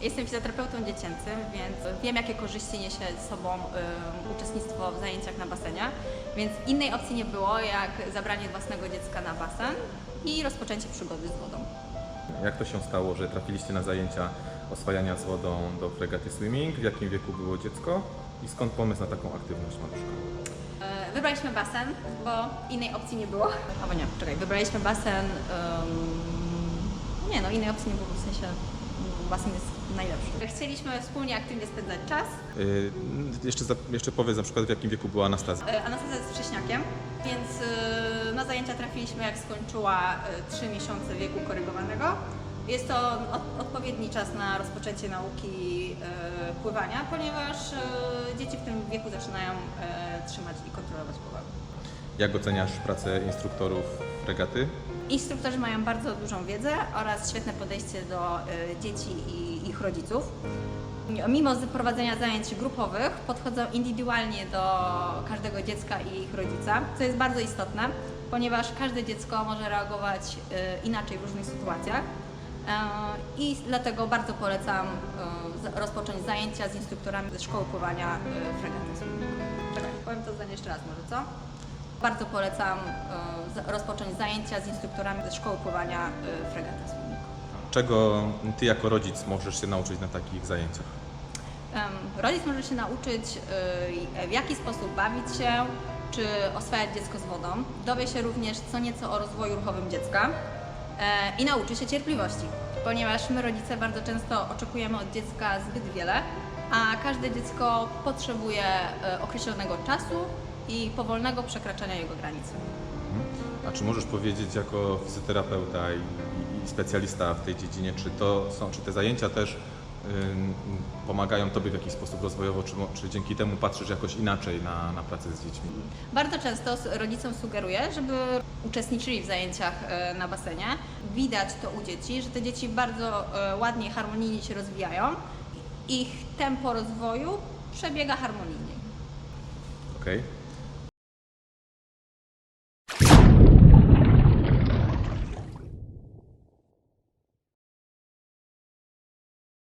Jestem fizjoterapeutą dziecięcym, więc wiem, jakie korzyści niesie ze sobą ym, uczestnictwo w zajęciach na basenie, więc innej opcji nie było, jak zabranie własnego dziecka na basen i rozpoczęcie przygody z wodą. Jak to się stało, że trafiliście na zajęcia oswajania z wodą do fregaty swimming? W jakim wieku było dziecko? I skąd pomysł na taką aktywność Maruszka? E, Wybraliśmy basen, bo innej opcji nie było. Albo nie, czekaj, wybraliśmy basen. ym, nie no, innej opcji nie było, w sensie basen jest najlepszy. Chcieliśmy wspólnie aktywnie spędzać czas. Yy, jeszcze, za, jeszcze powiedz na przykład w jakim wieku była Anastazja. E, Anastazja jest wcześniakiem, więc e, na zajęcia trafiliśmy jak skończyła 3 miesiące wieku korygowanego. Jest to od, odpowiedni czas na rozpoczęcie nauki e, pływania, ponieważ e, dzieci w tym wieku zaczynają e, trzymać i kontrolować pływak. Jak oceniasz pracę instruktorów fregaty? Instruktorzy mają bardzo dużą wiedzę oraz świetne podejście do y, dzieci i ich rodziców. Mimo prowadzenia zajęć grupowych podchodzą indywidualnie do każdego dziecka i ich rodzica, co jest bardzo istotne, ponieważ każde dziecko może reagować y, inaczej w różnych sytuacjach. E, I dlatego bardzo polecam y, rozpocząć zajęcia z instruktorami ze szkoły pływania y, fregaty. Czekaj, powiem to zdanie jeszcze raz może, co? Bardzo polecam e, rozpocząć zajęcia z instruktorami ze szkoły pływania e, fregaty swimming. Czego ty jako rodzic możesz się nauczyć na takich zajęciach? Rodzic może się nauczyć, e, w jaki sposób bawić się, czy oswajać dziecko z wodą. Dowie się również co nieco o rozwoju ruchowym dziecka i nauczy się cierpliwości, ponieważ my rodzice bardzo często oczekujemy od dziecka zbyt wiele, a każde dziecko potrzebuje określonego czasu i powolnego przekraczania jego granic. A czy możesz powiedzieć jako fizjoterapeuta i, i- specjalista w tej dziedzinie, czy, to są, czy te zajęcia też ym, pomagają Tobie w jakiś sposób rozwojowo, czy, czy dzięki temu patrzysz jakoś inaczej na, na pracę z dziećmi? Bardzo często rodzicom sugeruję, żeby uczestniczyli w zajęciach e, na basenie. Widać to u dzieci, że te dzieci bardzo e, ładnie harmonijnie się rozwijają. Ich tempo rozwoju przebiega harmonijnie. Okej.